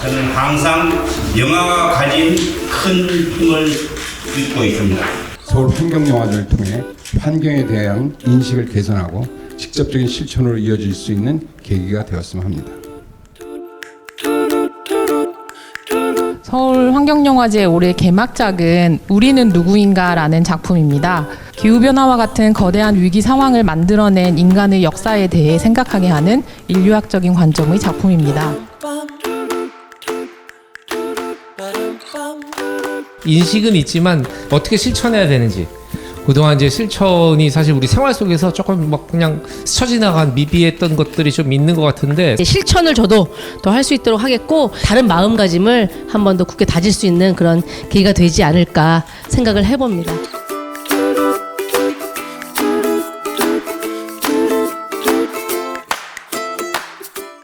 저는 항상 영화가 가진 큰 힘을 믿고 있습니다. 서울 환경영화제를 통해 환경에 대한 인식을 개선하고 직접적인 실천으로 이어질 수 있는 계기가 되었으면 합니다. 서울 환경영화제 올해 개막작은 우리는 누구인가라는 작품입니다. 기후변화와 같은 거대한 위기 상황을 만들어낸 인간의 역사에 대해 생각하게 하는 인류학적인 관점의 작품입니다. 인식은 있지만 어떻게 실천해야 되는지 그동안 이제 실천이 사실 우리 생활 속에서 조금 막 그냥 스쳐 지나간 미비했던 것들이 좀 있는 것 같은데 실천을 저도 더 할 수 있도록 하겠고 다른 마음가짐을 한 번 더 굳게 다질 수 있는 그런 계기가 되지 않을까 생각을 해봅니다.